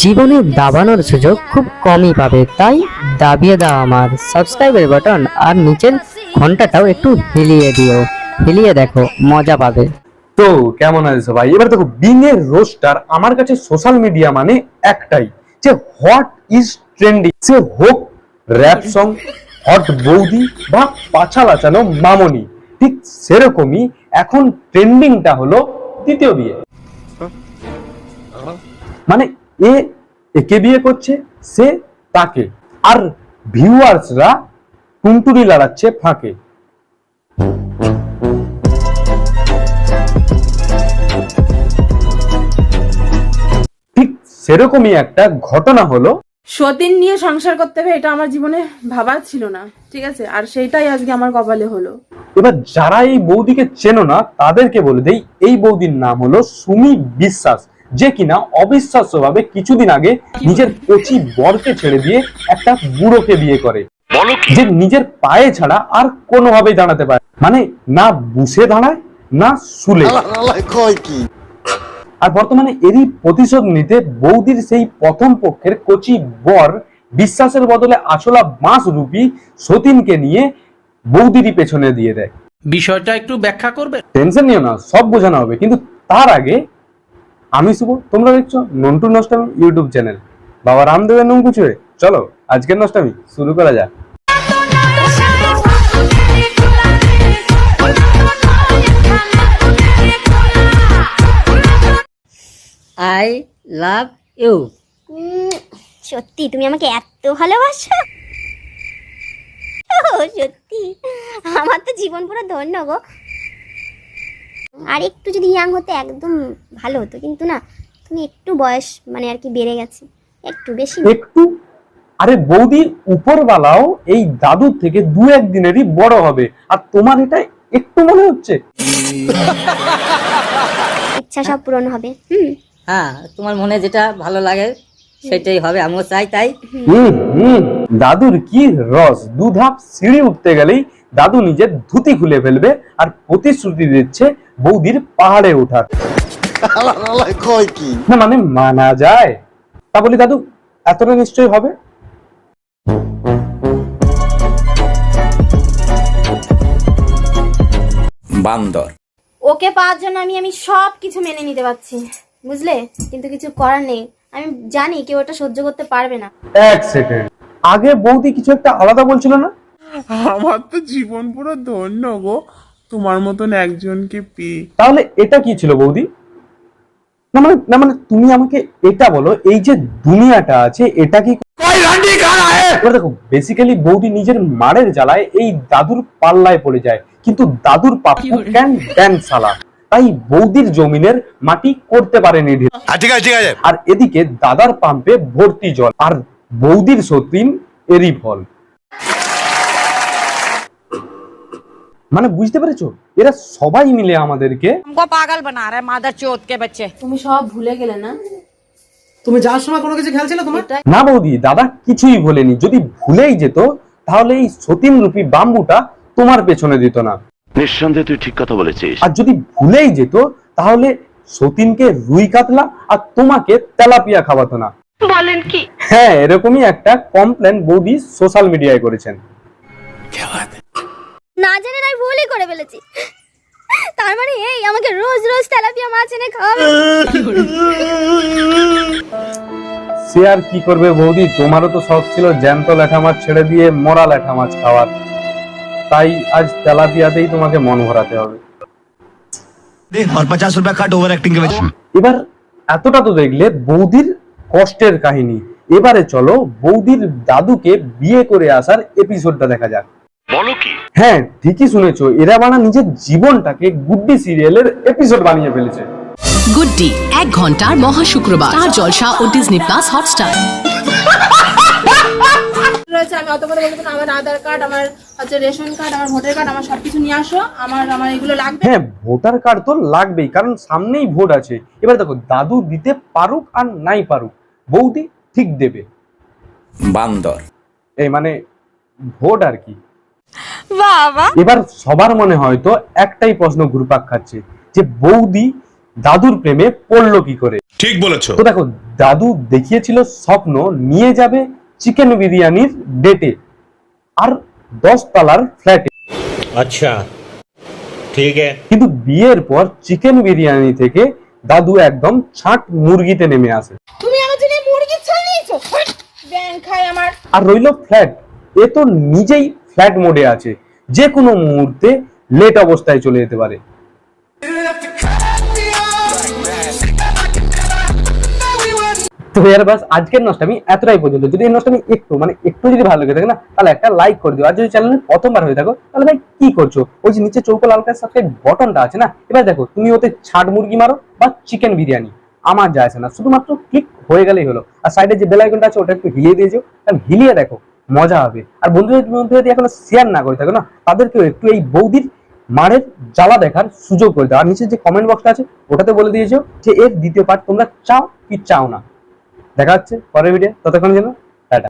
জীবনে দাবানোর সুযোগ খুব কমই পাবে তাই দাবিয়ে দাও আমার। সাবস্ক্রাইবের বাটন আর নিচের ঘন্টাটাও একটু হিলিয়ে দিও। হিলিয়ে দেখো মজা পাবে। তো কেমন আছে সবাই এবার দেখো বিং এর রোস্টার আমার কাছে সোশ্যাল মিডিয়া মানে একটাই যে হোয়াট ইজ ট্রেন্ডিং সে হোক র্যাপ সং হট বৌদি বা পাছা লাচানো মামনি ঠিক সেরকমই এখন ট্রেন্ডিংটা হলো দ্বিতীয় বিয়ে। মানে এ একে বিয়ে করছে সে তাকে। আর ভিউয়ার্সরা টুনটুনি লড়াচ্ছে ফাঁকে। ঠিক সেরকমই একটা ঘটনা হলো। সতীন নিয়ে সংসার করতে হবে এটা আমার জীবনে ভাবা ছিল না ঠিক আছে? আর সেইটাই আজকে আমার কপালে হলো। এবার যারা এই বৌদিকে চেনো না তাদেরকে বলে দেই এই বৌদির নাম হলো সুমি বিশ্বাস। যে কিনা অবিশ্বাস্যভাবে কিছুদিন আগে নিজের কচি বরকে ছেড়ে দিয়ে একটা বুড়োকে বিয়ে করে। যে নিজের পায়ে ছাড়া আর কোনোভাবে দাঁড়াতে পারে। মানে না বুসে দাঁড়ায় না শুলে। আর বর্তমানে এরই প্রতিশোধ নিতে বৌদির সেই প্রথম পক্ষের কচি বর বিশ্বাসের বদলে আসলা বাঁশ রূপী সতীনকে নিয়ে বৌদিরই পেছনে দিয়ে দেয়। বিষয়টা একটু ব্যাখ্যা করবে? টেনশন নিও না সব বোঝানো হবে। কিন্তু তার আগে আমি শুভ তোমরা দেখছ নন্টু নষ্টামি ইউটিউব চ্যানেল। বাবা রামদেবের নুন কুচুয়ে চলো আজকের নষ্টামি শুরু করা যাক। আই লাভ ইউ সত্যি তুমি আমাকে এত ভালোবাসো? সত্যি। আমার তো জীবন পুরো ধন্য গো। আর একটু যদি ইয়াং হতে একদম ভালো হতো কিন্তু না তুমি একটু বয়স মানে আর কি বেড়ে গেছে একটু বেশি একটু আরে বৌদি উপরওয়ালাও এই দাদুর থেকে দু একদিনেরই বড় হবে আর তোমার এটা একটু মনে হচ্ছে? ইচ্ছা সব পূরণ হবে হুম। হ্যাঁ তোমার মনে যেটা ভালো লাগে সেটাই হবে আমিও চাই তাই। হুম হুম। দাদুর কি রস দু ধাপ সিঁড়ি উঠতে গেলেই দাদু নিজের ধুতি খুলে ফেলবে আর প্রতিশ্রুতি দিচ্ছে বৌদির পাহাড়ে ওঠার। না মানে মানা যায়। তা বলি দাদু এতটা নিশ্চয়ই হবে? বান্দর। ওকে পাওয়ার জন্য আমি আমি সব কিছু মেনে নিতে পারছি। বুঝলে? কিন্তু কিছু করার নেই। আমি জানি কেউ এটা সহ্য করতে পারবে না। এক সেকেন্ড আগে বৌদি কিছু একটা আলাদা বলছিল না? আমার তো জীবন পুরো ধন্য গো। তোমার মতন একজনকে পেয়ে। তাহলে এটা কি ছিল বৌদি? না মানে না মানে তুমি আমাকে এটা বলো এই যে দুনিয়াটা আছে এটা কি এবার দেখো বেসিক্যালি বৌদি নিজের মারের জ্বালায় এই দাদুর পাল্লায় পড়ে যায়। কিন্তু দাদুর পাপ্পু ক্যান ড্যান সালা তাই বৌদির জমিনের মাটি করতে পারেনি ঢিল। ঠিক আছে ঠিক আছে। আর এদিকে দাদার পাম্পে ভর্তি জল। আর বৌদির সতীন এরই ফল। মানে বুঝতে পেরেছ? এরা সবাই মিলে আমাদেরকে পাগল বানা রে মাদার চোদকে বাচ্চে তুমি সব ভুলে গেলে না? তুমি যার সময় কোনো কিছু খেয়াল ছিল তোমার? না বৌদি দাদা কিছুই ভুলেনি। যদি ভুলেই যেত তাহলে এই সতীম রূপী বাম্বুটা তোমার পেছনে দিত না। নিঃসন্দেহে তুই ঠিক কথা বলেছিস। আর যদি ভুলেই যেত তাহলে সতীনকে রুই কাতলা আর তোমাকে তেলাপিয়া খাওয়াতো না। বলেন কি? হ্যাঁ এরকমই একটা কমপ্লেন বৌদি সোশ্যাল মিডিয়ায় করেছেন। না জানে আমি ভুলই করে ফেলেছি। তার মানে এই আমাকে রোজ রোজ তেলাপিয়া মাছ এনে খাওয়াবে। সে আর কি করবে বৌদি? তোমারও তো শখ ছিল জ্যান্ত লেখা মাছ ছেড়ে দিয়ে মরা লেখা মাছ খাওয়ার। তাই আজ তেলাপিয়াতেই তোমাকে মন ভরাতে হবে। এবার এতটা তো দেখলে বৌদির কষ্টের কাহিনী। এবারে চলো বৌদির দাদুকে বিয়ে করে আসার এপিসোডটা দেখা যাক। বলো কি? হ্যাঁ ঠিকই শুনেছো। এরা বানা নিজের জীবনটাকে গুড্ডি সিরিয়ালের এপিসোড বানিয়ে ফেলেছে। গুড্ডি এক ঘণ্টার মহা শুক্রবার। স্টার জলসা ও ডিজনি প্লাস হটস্টার রয়েছে আমি অত না আমার আধার কার্ড আমার হচ্ছে রেশন কার্ড আমার ভোটার কার্ড আমার সবকিছু নিয়ে আসো। আমার আমার এগুলো লাগবে। হ্যাঁ ভোটার কার্ড তো লাগবেই কারণ সামনেই ভোট আছে। এবার দেখো দাদু দিতে পারুক আর নাই পারুক বৌদি ঠিক দেবে। বান্দর। এই মানে ভোট আর কি। বাবা। এবার সবার মনে হয়তো একটাই প্রশ্ন ঘুরপাক খাচ্ছে যে বৌদি দাদুর প্রেমে পড়ল কি করে? ঠিক বলেছ। তো দেখো দাদু দেখিয়েছিল স্বপ্ন নিয়ে যাবে চিকেন বিরিয়ানির ডেটে আর দশ তালার ফ্ল্যাটে আচ্ছা ঠিক আছে কিন্তু বিয়ের পর চিকেন বিরিয়ানি থেকে দাদু একদম ছাট মুরগিতে নেমে আসে। তুমি আমার জন্য মুরগির ছাল ব্যাং খায় আমার। আর রইল ফ্ল্যাট এ তো নিজেই ফ্ল্যাট মোডে আছে। যে কোনো মুহূর্তে লেট অবস্থায় চলে যেতে পারে। তো এর বাস, আজকের নষ্টামি এতটাই পর্যন্ত। যদি এই নষ্টামি একটু মানে একটু যদি ভালো লেগে থাকে না, তাহলে একটা লাইক করে দিও। আর যদি চ্যানেলে প্রথমবার হয়ে থাকো, তাহলে ভাই কি করছ? ওই যে নিচে চৌকো লাল কালার সাবস্ক্রাইব বটনটা আছে না, এবার দেখো, তুমি ওতে ছাট মুরগি মারো বা চিকেন বিরিয়ানি। আমার যায় না, শুধুমাত্র ক্লিক হয়ে গেলেই হলো। আর সাইডে যে বেল আইকনটা আছে, ওটা একটু হিলিয়ে দিয়েছ কারণ হিলিয়ে দেখো মজা হবে। আর বন্ধুদের মধ্যে যদি এখনও শেয়ার না করে থাকো না, তাদেরকেও একটু এই বৌদির মারের জ্বালা দেখার সুযোগ করে দাও। আর নিচে যে কমেন্ট বক্সটা আছে, ওটাতে বলে দিয়েছ যে এর দ্বিতীয় পার্ট তোমরা চাও কি চাও না। দেখা হচ্ছে পরের ভিডিও ততক্ষণ যেন টাটা।